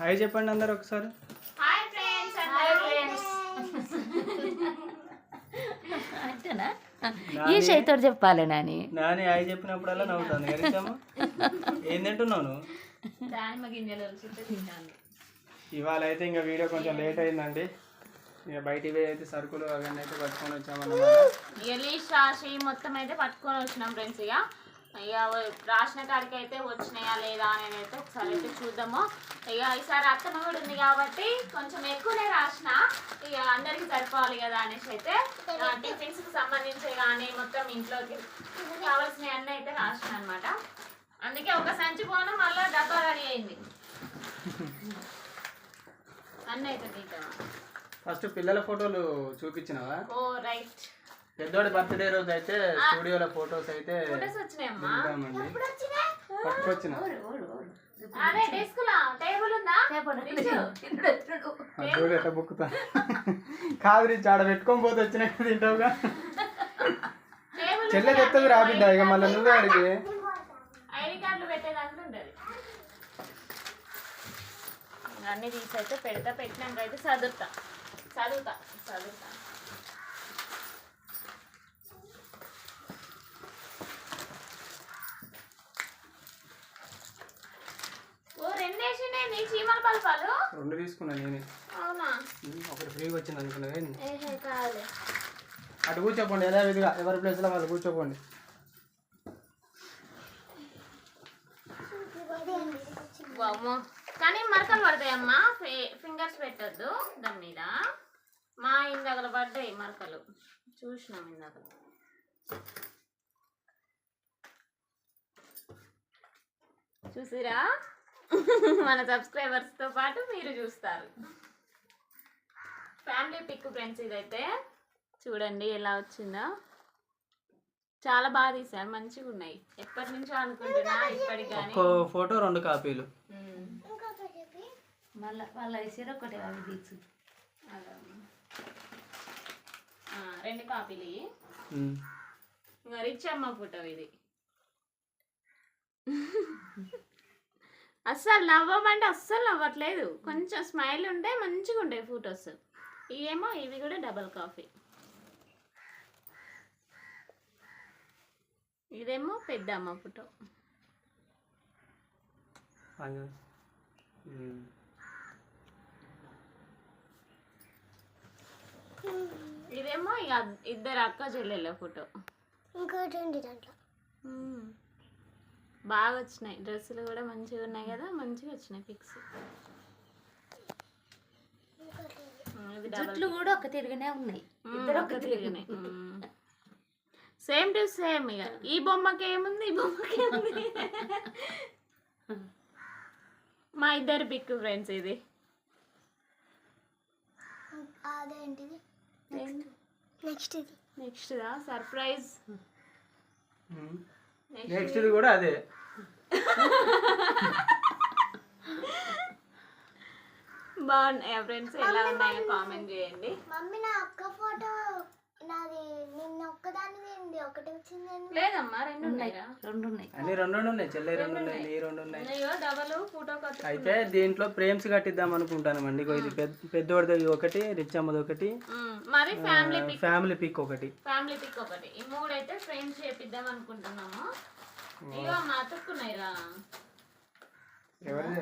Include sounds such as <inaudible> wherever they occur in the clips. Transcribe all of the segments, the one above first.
Hi చెప్పండి అందరు ఒకసారి. Hi friends hi friends. అంతేనా? ఈ చేతితో చెప్పాలి నాని. నాని హాయ్ చెప్పినప్పుడల్లా నవ్వుతాను గరిచమ్మ ఏం తింటున్నావు నువ్వు? దానిమ్మ గింజలు వలుసుంటే తింటాను. ఇవాళ అయితే ఇంకా వీడియో కొంచెం లేట్ అయిందండి. ఇక బయటికి పోయి అయితే సరుకులు అవన్నీ అయితే పట్టుకొని వచ్చామన్నమాట. మొత్తం అయితే పట్టుకొని వచ్చినాం ఫ్రెండ్స్ ఇక. ఇక రాసిన కాడికి అయితే వచ్చినాయా లేదా అని అయితే ఒకసారి అయితే చూద్దాము. ఇక ఈసారి అత్తమ్మ కూడా ఉంది కాబట్టి కొంచెం ఎక్కువనే రాసిన ఇక అందరికి సరిపోవాలి కదా అనేసి అయితే టిఫిన్స్కి సంబంధించి కానీ మొత్తం ఇంట్లోకి కావాల్సినవి అన్నీ అయితే రాసిన అనమాట అందుకే ఒక సంచి పోను మళ్ళీ డబ్బా రెడీ అయింది. అన్నీ అయితే తీద్దామా? ఫస్ట్ పిల్లల ఫోటోలు చూపించినావా? ఓ రైట్. పెద్దోడి బర్త్డే రోజు అయితే స్టూడియోలో ఫోటోస్ అయితే పట్టుకొచ్చిన. అదే డెస్క్ లా టేబుల్ ఉందా. రిచు. ఆ చూడు ఎట్లా బుక్కుతా? కాదు రీచ్ ఆడ పెట్టుకొని పోతే వచ్చినాక తింటావుగా? టేబుల్ చెల్లె తెత్తది రాబిడ్డ ఇక మళ్ళీ నువ్వే అడిగి. అన్ని తీసి అయితే పెడతా పెట్టినాక అయితే చదువుతా. చదువుతా చదువుతా. రెండు తీసుకున్నాను నేనే. ఒకటి ఫ్రీగా వచ్చింది అనుకున్నా అటు కూర్చోపోండి యథావిధిగా ఎవరి ప్లేస్లో వాళ్ళు కూర్చోపోండి. వామ్మో. కానీ మరకలు పడతాయమ్మా ఫింగర్స్ పెట్టద్దు దాని మీద. మా ఇందాకల పడ్డాయి మరకలు. చూసినాం ఇందాక చూసిరా? మన సబ్స్క్రైబర్స్తో పాటు మీరు చూస్తారు. ఫ్యామిలీ పిక్ ఫ్రెండ్స్ ఇదైతే చూడండి ఎలా వచ్చిందో. చాలా బాగా తీసారు మంచిగా ఉన్నాయి. ఎప్పటి నుంచో అనుకుంటున్నా ఇప్పటికి కానీ. ఫోటో రెండు కాపీలు. మళ్ళీ వాళ్ళ వేసారు ఒకటి అవి తీసు. ఆ, రెండు కాపీలు. ఇంకా రిచ్ అమ్మ ఫోటో ఇది. అస్సలు నవ్వమంటే అస్సలు నవ్వట్లేదు. కొంచెం స్మైల్ ఉంటే మంచిగా ఉంటాయి ఫొటోస్. ఇవేమో ఇవి కూడా డబల్ కాఫీ. ఇదేమో పెద్ద అమ్మ ఫోటో. ఇదేమో ఇద్దరు అక్క చెల్లెళ్ళ ఫోటో. ఇంకోటి ఉంది దాంట్లో. బాగా వచ్చినాయి డ్రెస్సులు కూడా మంచిగా ఉన్నాయి కదా మంచిగా వచ్చినాయి పిక్స్ జుట్లు కూడా ఒక తిరిగినే ఉన్నాయి. ఒక తిరిగినాయి సేమ్ టు సేమ్ ఇక ఈ బొమ్మకి ఏముంది? ఈ బొమ్మకి ఏముంది? <laughs> మా ఇద్దరు పిక్ ఫ్రెండ్స్ ఇది. అదేంటిది? నెక్స్ట్ ఇది. Next surprise. నెక్స్ట్ కూడా అదే. బాగున్నాయా ఫ్రెండ్స్ ఎలా ఉన్నాయో కామెంట్ చేయండి. మమ్మీ నా అక్క ఫోటో నాది నిన్న ఒక్కదాని ఉంది ఒకటి వచ్చిందండి. లేదమ్మా రెండు ఉన్నాయిరా. రెండు ఉన్నాయి. అన్ని రెండు రెండు ఉన్నాయి చెల్లె రెండు ఉన్నాయి నీ రెండు ఉన్నాయి. అయ్యో డబల్ ఫోటో అయితే దీంట్లో ఫ్రేమ్స్ కట్టిద్దాం అనుకుంటానండి ఇగో ఇది పెద్ద పెద్దోడిది ఒకటి రిచ్ అమ్మది ఒకటి. మరి ఫ్యామిలీ పిక్ ఫ్యామిలీ పిక్ ఒకటి. ఫ్యామిలీ పిక్ ఒకటి. ఈ మూడు అయితే ఫ్రేమ్స్ చేపిద్దాం అనుకుంటున్నాము. అతుక్కున్నాయిరా. ఎవరిది?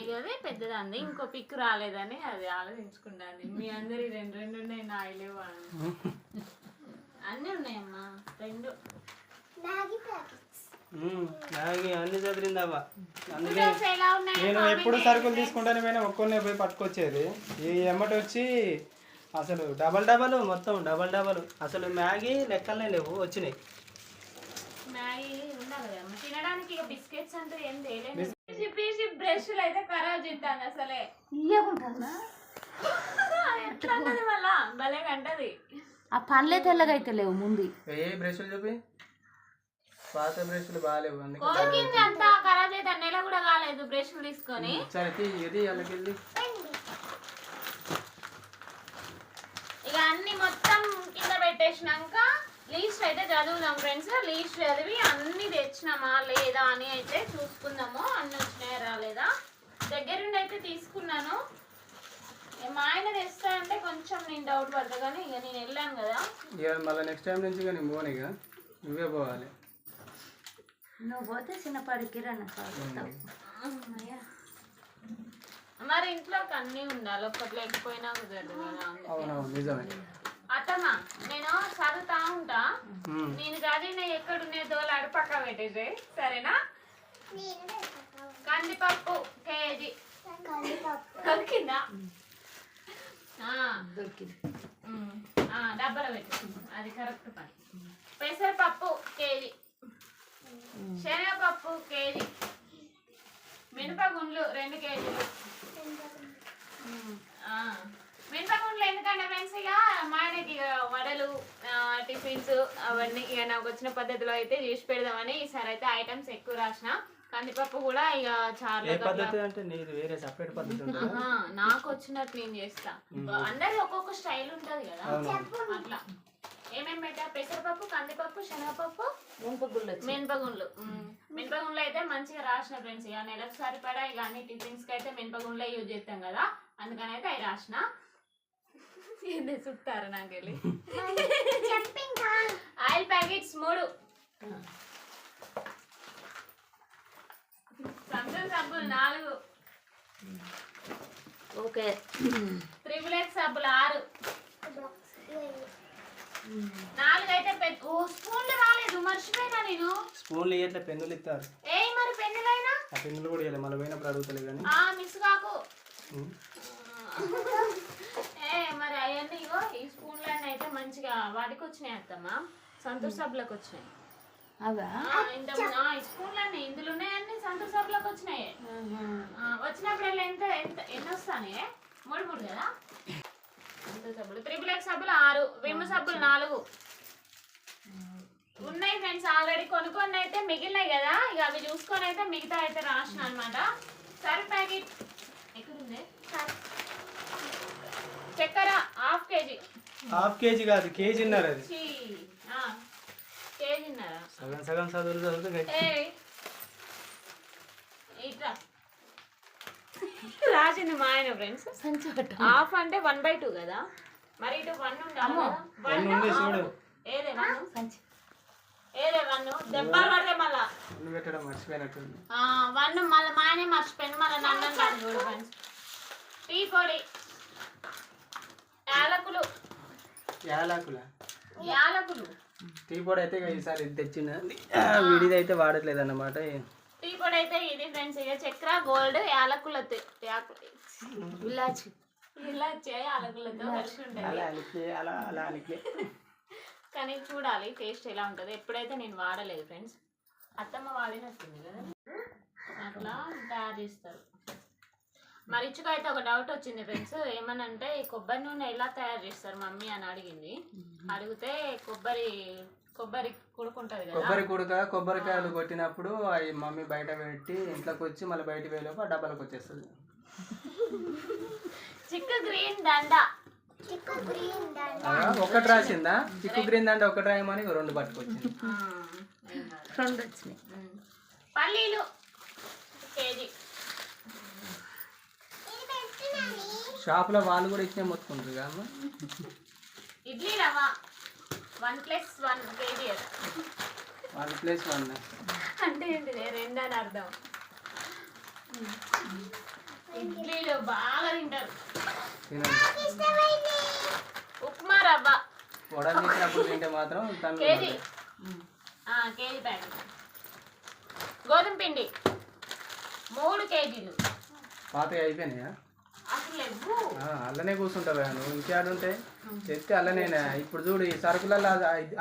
ఇక అది పెద్దదంది ఇంకో పిక్ రాలేదని అది ఆలోచించుకుంటాను మీ అందరి రెండు రెండు ఉన్నాయి నా అని. అన్నీ ఉన్నాయమ్మా రెండు. అన్ని చదివిందవ్వ. అందుకే నేను ఎప్పుడు సరుకులు తీసుకుంటానే పోయినా ఒక్కొన్నే పోయి పట్టుకొచ్చేది. ఈ ఎమ్మటి వచ్చి అసలు డబల్ డబల్ మొత్తం డబల్ డబల్. అసలు మ్యాగీ లెక్కలనే లేవు వచ్చినాయి. మ్యాగీ తినడానికి ఇక బిస్కెట్స్ అంటే ఏం పీసి బ్రష్లు అయితే ఖరాబ్ చేస్తాను అసలే. ఇయ్యకుంటుందా <laughs> ఎట్లా అంటది మళ్ళా? భలే అంటది ఆ పండ్లే తెల్లగా అయితే లేవు ముందు. ఏ బ్రష్లు చూపి. పాత బ్రష్లు బాగాలేవు అందుకే కోకింది అంతా ఖరాబ్ చేద్దాం నెల కూడా కాలేదు బ్రష్లు తీసుకొని. సరే తీ ఇది అలాగెళ్ళి ఇక అన్ని మొత్తం కింద పెట్టేసినాక లీస్ట్ అయితే చదువుదాం ఫ్రెండ్స్ లీస్ట్ చదివి అన్ని తెచ్చినామా లేదా అని అయితే చూసుకుందాము. అన్ని వచ్చినాయా రాలేదా? దగ్గరుండి అయితే తీసుకున్నాను. ఏ మా ఆయన తెస్తా అంటే కొంచెం నేను డౌట్ పడతా కానీ ఇక నేను వెళ్ళాను కదా. ఇక మళ్ళీ నెక్స్ట్ టైం నుంచి ఇక నేను పోను ఇక. నువ్వే పోవాలి. నువ్వు పోతే చిన్నపాడి కిరాణా కాదు. మరి ఇంట్లోకి అన్నీ ఉండాలి. ఒక్కటి లేకపోయినా కుదరదు. అవునవును నిజమే. అత్తమ్మ నేను చదువుతా ఉంటా. నేను చదివిన ఎక్కడున్నాయి దోలాడు పక్క పెట్టేసి సరేనా. కందిపప్పు కేజీ కందిపప్పు. దొరికిందా? ఆ, దొరికింది. డబ్బాలో పెట్టు. అది కరెక్ట్ పని. పెసరపప్పు కేజీ శనగపప్పు కేజీ మినపగుండ్లు రెండు కేజీలు. ఆ, మినపగుండ్లు ఎందుకంటే ఫ్రెండ్స్ ఇక మా ఆయనకి ఇక వడలు టిఫిన్స్ అవన్నీ ఇక నాకు వచ్చిన పద్ధతిలో అయితే చేసి పెడదామని ఈసారి అయితే ఐటమ్స్ ఎక్కువ రాసిన. కందిపప్పు కూడా ఇక చాలా పద్ధతి అంటే నీది వేరే సపరేట్ పద్ధతి <laughs> నాకు వచ్చినట్టు నేను చేస్తా. అందరి ఒక్కొక్క స్టైల్ ఉంటది కదా. అట్లా. ఏమేమి పెట్టా? పెసరపప్పు కందిపప్పు శనగపప్పు వచ్చి మినపగుండ్లు. మినపగుండ్లు అయితే మంచిగా రాసిన ఫ్రెండ్స్. ఇక నెలకు సరిపడా ఇక అన్ని టిఫిన్స్కి అయితే మినపగుండ్లే యూజ్ చేస్తాం కదా. అందుకని అయితే అవి రాసిన. ఏంది చుట్టారు నాకు వెళ్ళి ఆయిల్ ప్యాకెట్స్ మూడు. సంతూర్ సబ్బులు నాలుగు. ఓకే. త్రిబుల్ ఎక్స్ సబ్బులు ఆరు. బాక్స్ నాలుగు అయితే పెద్ద ఓ స్పూన్లు రాలేదు మర్చిపోయినా నేను. స్పూన్లు ఇట్లా పెన్నులు ఇస్తారు ఏ మరి పెన్నులైనా? ఆ పెన్నులు కూడా ఇవ్వాలి మళ్ళీ పోయినప్పుడు అడుగుతలే కానీ ఆ మిస్ కాకు. మరి అవన్నీ ఇగో ఈ స్పూన్లన్నీ అయితే మంచిగా వాటికి వచ్చినాయి అత్తమ్మా. సంతూర్ సబ్బులకు వచ్చినాయి. అవా? స్పూన్లన్నీ ఇందులో ఉన్నాయన్నీ సంతూర్ సబ్బులకు వచ్చినాయి. వచ్చినప్పుడల్లా ఎంత ఎంత ఎన్ని వస్తానే మూడు మూడు కదా? సంతూర్ సబ్బులు. త్రిబుల్ ఎక్స్ సబ్బులు ఆరు విమ్ సబ్బులు నాలుగు. ఉన్నాయి ఫ్రెండ్స్ ఆల్రెడీ కొనుక్కొని అయితే మిగిలినాయి కదా. ఇక అవి చూసుకొని అయితే మిగతా అయితే రాసిన అనమాట సర్ఫ్ ప్యాకెట్ ఎక్కడుంది చక్కెర హాఫ్ కేజీ కాదు కేజీన్నర అది. చీ ఆ, కేజీన్నర. సగం సగం చదువులు రాసింది మా ఆయన ఫ్రెండ్స్. హాఫ్ అంటే వన్ బై టూ కదా? మరి ఇటు వన్ ఉండాలి చూడు. ఏదే వన్? సంచి. ఏదే వన్? దెబ్బలు పడతాయి మళ్ళా. పెట్టడం మర్చిపోయినట్టుంది. వన్ మళ్ళీ మా ఆయనే మర్చిపోయింది మళ్ళీ నన్ను అంటారు చూడు ఫ్రెండ్స్ టీ పొడి. యాలకులు. యాలకుల? యాలకులు. టీ పొడి అయితే ఈసారి ఇది తెచ్చిన విడిది అయితే వాడట్లేదు అన్నమాట టీ పొడి అయితే ఇది ఫ్రెండ్స్ ఇక చక్కెర గోల్డ్ యాలకులతో. యాకు- ఇలాచి. ఇలా చేయ యాలకులతో అలా అలా కానీ చూడాలి టేస్ట్ ఎలా ఉంటుంది. ఎప్పుడైతే నేను వాడలేదు ఫ్రెండ్స్ అత్తమ్మ వాడినట్టుంది కదా. అట్లా తయారు చేస్తారు. మరిచుకు అయితే ఒక డౌట్ వచ్చింది ఫ్రెండ్స్ ఏమనంటే ఈ కొబ్బరి నూనె ఎలా తయారు చేస్తారు మమ్మీ అని అడిగింది. అడిగితే కొబ్బరి కొబ్బరి కుడుకుంటది కదా. కొబ్బరి కుడక కొబ్బరికాయలు కొట్టినప్పుడు అవి మమ్మీ బయట పెట్టి ఇంట్లోకి వచ్చి మళ్ళీ బయట వేయలోపు ఆ డబ్బాలకు వచ్చేస్తుంది. చిక్క గ్రీన్ దండ. చిక్కు గ్రీన్ దండ. ఆ, ఒకటి రాసిందా? చిక్కు గ్రీన్ అంటే ఒకటి రాయమని రెండు పట్టుకొచ్చింది. రెండు వచ్చినాయి. పల్లీలు. కేజీ ఇది పెట్టినని షాప్లో వాళ్ళు కూడా ఇచ్చినే మొత్తుకుంటారు అమ్మ. ఇడ్లీ రవ్వ. వన్ ప్లస్ వన్ కేజీ వాళ్ళ ప్లేస్ వన్ అంటే ఏంటిది? రెండు అని అర్థం. ఇడ్లీలు బాగా తింటారు. ఉప్మా రవ్వ. వడలు చేసినప్పుడు తింటే మాత్రం కేజీ. KG packet. గోధుమ పిండి. మూడు కేజీలు. పాతవి అయిపోయినాయా? అల్లనే కూర్చుంటావా నువ్వు. ఇంకేడుంటే చెప్తే అల్లనేనా? ఇప్పుడు చూడు ఈ సరుకులలో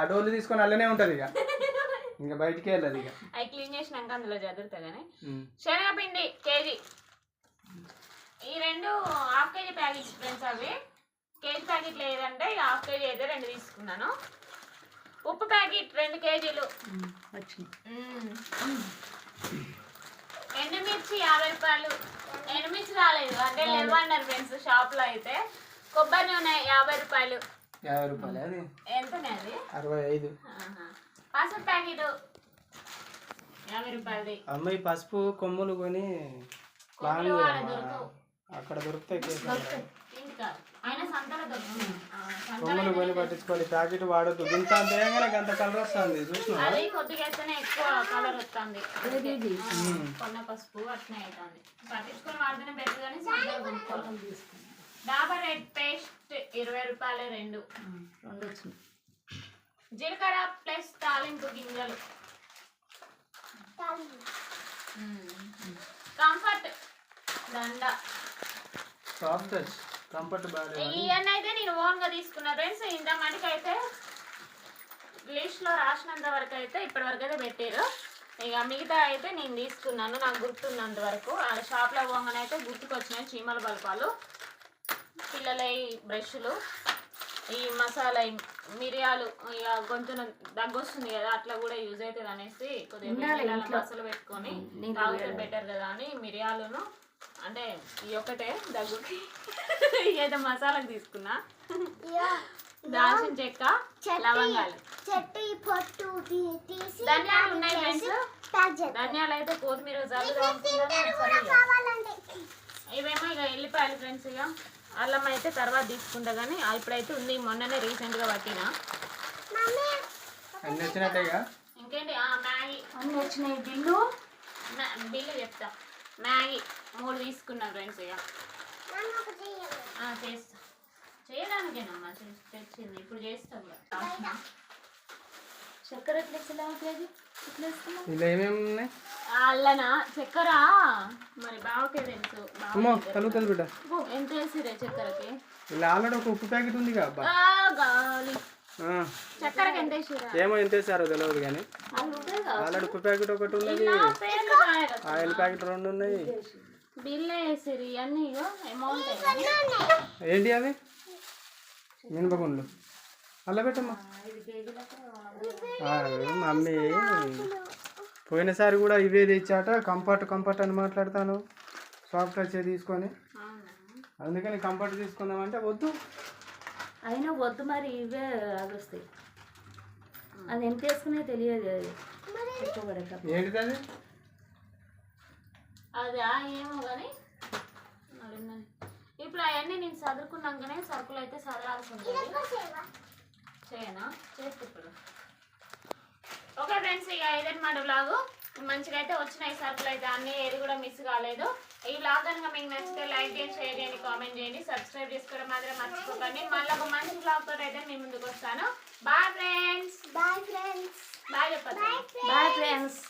ఆ డోలు తీసుకొని అల్లనే ఉంటుంది ఇక. ఇంకా బయటికి వెళ్ళదు ఇక. అవి క్లీన్ చేసినాక అందులో చదువుతా కానీ ఉమ్. శనగపిండి కేజీ. ఈ రెండు హాఫ్ కేజీ ప్యాకెట్స్ ఫ్రెండ్స్ అవి. కేజీ ప్యాకెట్ లేదంటే ఇక హాఫ్ కేజీ అయితే రెండు తీసుకున్నాను. ఉప్పు ప్యాకెట్ రెండు కేజీలు. ఎండుమిర్చి యాభై రూపాయలు. ఎండుమిర్చి రాలేదు. అంటే లేవన్నారు ఫ్రెండ్స్ షాప్లో అయితే. కొబ్బరి నూనె యాభై రూపాయలు. యాభై రూపాయలు అది? ఎంతనే అది? అరవై ఐదు. పసుపు ప్యాకెట్. యాభై రూపాయలది. అమ్మాయి పసుపు కొమ్ములు కొని అక్కడ దొరుకుతాయి కొమ్మలు కొని పట్టించుకోవాలి ప్యాకెట్ వాడొద్దు. ఇంత తేగానే గంత కలర్ వస్తుంది చూసిన అది కొద్దిగా వేస్తేనే ఎక్కువ కలర్ వస్తుంది? కొన్న పసుపు అట్నే అవుతుంది పట్టించుకొని వాడితేనే బెటర్ కానీ సంతలో డాబర్ రెడ్ పేస్ట్ ఇరవై రూపాయలే రెండు. జీలకర్ర ప్లస్ తాలింపు గింజలు. కంఫర్ట్. దండ. Soft touch. కంఫర్ట్ ఇవన్నీ అయితే నేను ఓన్గా తీసుకున్నా ఫ్రెండ్స్. ఇంత మటుకు అయితే లిస్ట్లో రాసినంత వరకు అయితే ఇప్పటి వరకు అయితే పెట్టారు. ఇక మిగతా అయితే నేను తీసుకున్నాను. నాకు గుర్తున్నంత వరకు. ఆ షాప్లో పోగానే అయితే గుర్తుకొచ్చినాయి చీమల బల్పాలు. పిల్లల బ్రష్లు. ఈ మసాలా మిరియాలు ఇక గొంతున దగ్గు వస్తుంది కదా అట్లా కూడా యూజ్ అవుతుంది అనేసి కొద్దిగా. మసాలా పెట్టుకొని తాగితే. బెటర్ కదా అని మిరియాలును అంటే ఈ ఒకటే దగ్గుకి. ఏదో మసాలాకు తీసుకున్నా. దాల్చిన చెక్క లవంగాలు. చెట్టు ఈ పొట్టు తీసి ధనియాలు ఉన్నాయి ఫ్రెండ్స్. ధనియాలు అయితే కొత్తిమీర ఇవేమో ఇక ఎల్లిపాయలు ఫ్రెండ్స్ ఇక. అల్లం అయితే తర్వాత తీసుకుంటా కానీ ఇప్పుడైతే ఉంది మొన్ననే రీసెంట్గా పట్టిన. ఇంకేంటి? ఆ, మ్యాగీ. అన్ని వచ్చినాయి బిల్లు? బిల్లు చెప్తా. మ్యాగీ. మూడు తీసుకున్నా ఫ్రెండ్స్ ఇక. చేస్తా. చేయడానికేనమ్మా తెచ్చింది. ఇప్పుడు చేస్తా కూడా. చక్కెర ఎట్లా ఇలా ఏమేమి ఉన్నాయి? అల్లనా? చక్కెర? మరి బావకే తెలుసు. అమ్మో. కలుగుతుంది బిడ్డ ఎంత వేసిరే చక్కెరకి? ఇలా ఆల్రెడీ ఒక ఉప్పు ప్యాకెట్ ఉంది అబ్బా. గాలి. చక్కెరకి ఎంత వేసిరా ఏమో ఎంత వేసారో తెలియదు కానీ. ఆల్రెడీ ఉప్పు ప్యాకెట్ ఒకటి ఉన్నది. ఆయిల్ ప్యాకెట్ రెండు ఉన్నాయి. బిల్ వేసిరి అన్ని అమౌంట్ ఏంటి అవి? మినపగుండ్లు. అలా పెట్టమ్మా. మమ్మీ. పోయినసారి కూడా ఇవే తెచ్చాట. కంఫర్ట్ కంఫర్ట్ అని మాట్లాడతాను. సాఫ్ట్ టచ్ తీసుకొని. అందుకని కంఫర్ట్ తీసుకుందామంటే వద్దు. అయినా వద్దు మరి ఇవే అవి వస్తాయి. అది ఎంత వేసుకునే తెలియదు అది. ఏంటిది అది? అదా ఏమో కానీ మరి ఉన్నది. ఇప్పుడు అవన్నీ నేను చదువుకున్నాకనే సరుకులు అయితే చదవాల్సి ఉంటుంది చేయనా చేస్తా ఇప్పుడు. ఓకే ఫ్రెండ్స్ ఇక ఇదన్నమాట బ్లాగు మంచిగా అయితే వచ్చినాయి సరుకులు అయితే. అన్ని ఏది కూడా మిస్ కాలేదు. ఈ బ్లాగ్ కనుక మీకు నచ్చితే లైక్ చేయండి షేర్ చేయండి కామెంట్ చేయండి. సబ్స్క్రైబ్ చేసుకోవడం మాత్రం మర్చిపోకండి. మళ్ళీ ఒక మంచి బ్లాగ్ తోటి అయితే మీ ముందుకు వస్తాను. Bye friends bye friends bye చెప్పండి బాయ్ ఫ్రెండ్స్